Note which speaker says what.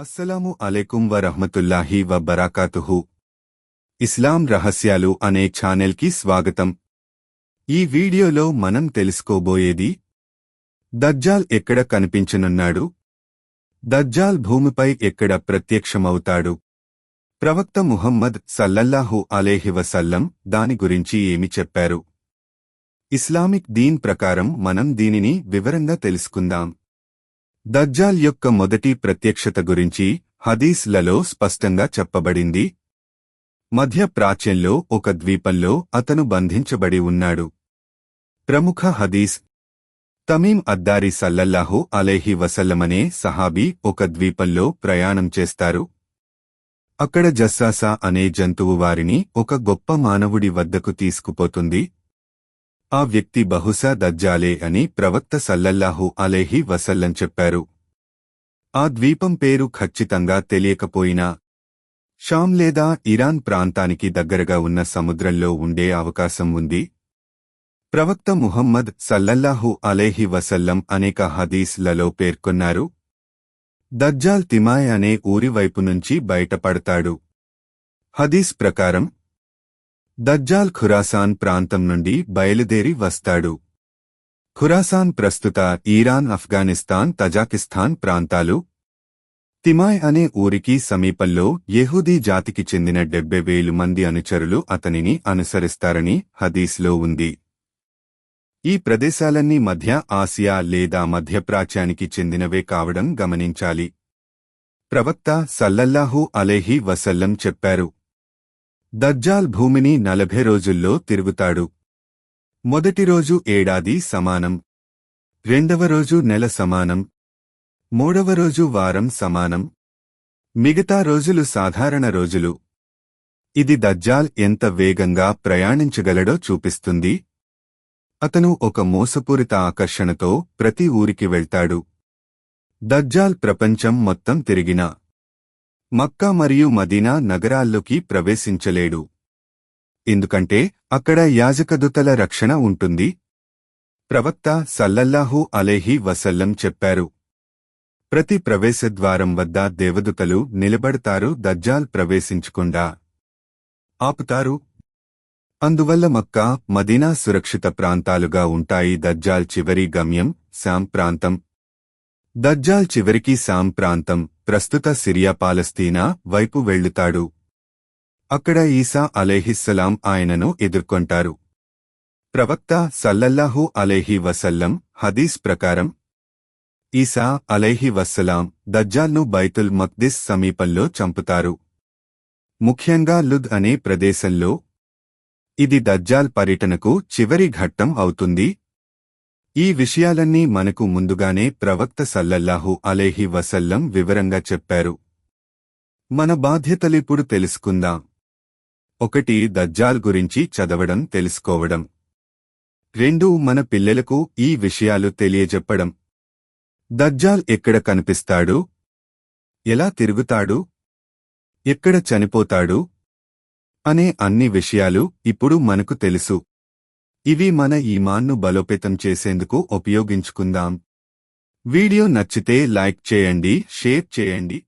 Speaker 1: అస్సలాము అలైకుం వరహ్మతుల్లాహి బరాకాతుహు ఇస్లాం రహస్యాలు అనే ఛానెల్కి స్వాగతం. ఈ వీడియోలో మనం తెలుసుకోబోయేది దజ్జాల్ ఎక్కడ కనిపించనున్నాడు? దజ్జాల్ భూమిపై ఎక్కడ ప్రత్యక్షమవుతాడు? ప్రవక్త ముహమ్మద్ సల్లల్లాహు అలేహివసల్లం దాని గురించి ఏమి చెప్పారు? ఇస్లామిక్ దీన్ ప్రకారం మనం దీనిని వివరంగా తెలుసుకుందాం. దజ్జాల్ యొక్క మొదటి ప్రత్యక్షత గురించి హదీస్లలో స్పష్టంగా చెప్పబడింది. మధ్య ప్రాచ్యంలో ఒక ద్వీపంలో అతను బంధించబడి ఉన్నాడు. ప్రముఖ హదీస్. తమీం అద్దారి సల్లల్లాహు అలైహి వసల్లమనే సహాబీ ఒక ద్వీపంలో ప్రయాణం చేస్తారు. అక్కడ జస్సాసా అనే జంతువు వారిని ఒక గొప్ప మానవుడి వద్దకు తీసుకుపోతుంది. ఆ వ్యక్తి బహుశా దజ్జాలే అని ప్రవక్త సల్లల్లాహు అలేహి వసల్లం చెప్పారు. ఆ ద్వీపం పేరు ఖచ్చితంగా తెలియకపోయినా షాం లేదా ఇరాన్ ప్రాంతానికి దగ్గరగా ఉన్న సముద్రంలో ఉండే అవకాశం ఉంది. ప్రవక్త ముహమ్మద్ సల్లల్లాహు అలేహి వసల్లం అనేక హదీస్లలో పేర్కొన్నారు. దజ్జాల్ తిమాయ్ అనే ఊరి వైపు నుంచి బయటపడతాడు. హదీస్ ప్రకారం దజ్జాల్ ఖురాసాన్ ప్రాంతం నుండి బయలుదేరి వస్తాడు. ఖురాసాన్ ప్రస్తుత ఈరాన్ ఆఫ్ఘనిస్తాన్ తజాకిస్తాన్ ప్రాంతాలు. తిమాయ్ అనే ఊరికి సమీపంలో యెహూదీ జాతికి చెందిన డెబ్బై వేలు మంది అనుచరులు అతనిని అనుసరిస్తారని హదీస్లో ఉంది. ఈ ప్రదేశాలన్నీ మధ్య ఆసియా లేదా మధ్యప్రాచ్యానికి చెందినవే కావడం గమనించాలి. ప్రవక్త సల్లల్లాహు అలేహి వసల్లం చెప్పారు. దజ్జాల్ భూమిని నలభై రోజుల్లో తిరుగుతాడు. మొదటి రోజు ఏడాది సమానం. రెండవ రోజు నెల సమానం. మూడవ రోజు వారం సమానం. మిగతా రోజులు సాధారణ రోజులు. ఇది దజ్జాల్ ఎంత వేగంగా ప్రయాణించగలడో చూపిస్తుంది. అతను ఒక మోసపూరిత ఆకర్షణతో ప్రతి ఊరికి వెళ్తాడు. దజ్జాల్ ప్రపంచం మొత్తం తిరిగినా మక్కా మరియు మదీనా నగరాల్లోకి ప్రవేశించలేడు. ఎందుకంటే అక్కడ యాజకదుతల రక్షణ ఉంటుంది. ప్రవక్త సల్లల్లాహు అలేహి వసల్లం చెప్పారు. ప్రతి ప్రవేశద్వారం వద్ద దేవదుతలు నిలబడతారు దజ్జాల్ ప్రవేశించకుండా ఆపుతారు. అందువల్ల మక్కా మదీనా సురక్షిత ప్రాంతాలుగా ఉంటాయి. దజ్జాల్ చివరి గమ్యం శాం ప్రాంతం. దజ్జాల్ చివరికి శాం ప్రాంతం. ప్రస్తుత సిరియా పాలస్తీనా వైపు వెళ్ళుతాడు అక్కడ ఈసా అలేహిస్సలాం ఆయనను ఎదుర్కొంటారు. ప్రవక్త సల్లల్లాహు అలేహి వసల్లం హదీస్ ప్రకారం ఈసా అలైహి వస్సలాం దజ్జాల్ను బైతుల్ మక్దిస్ సమీపంలో చంపుతారు. ముఖ్యంగా లుద్ అనే ప్రదేశంలో ఇది దజ్జాల్ పర్యటనకు చివరి ఘట్టం అవుతుంది. ఈ విషయాలన్నీ మనకు ముందుగానే ప్రవక్త సల్లల్లాహు అలేహి వసల్లం వివరంగా చెప్పారు. మన బాధ్యతలిప్పుడు తెలుసుకుందాం. ఒకటి దజ్జాల్ గురించి చదవడం తెలుసుకోవడం. రెండు మన పిల్లలకు ఈ విషయాలు తెలియజెప్పడం. దజ్జాల్ ఎక్కడ కనిపిస్తాడు? ఎలా తిరుగుతాడు? ఎక్కడ చనిపోతాడు? అనే అన్ని విషయాలు ఇప్పుడు మనకు తెలుసు. ఇవి మన ఈమాన్ను బలోపేతం చేసేందుకు ఉపయోగించుకుందాం. వీడియో నచ్చితే లైక్ చేయండి షేర్ చేయండి.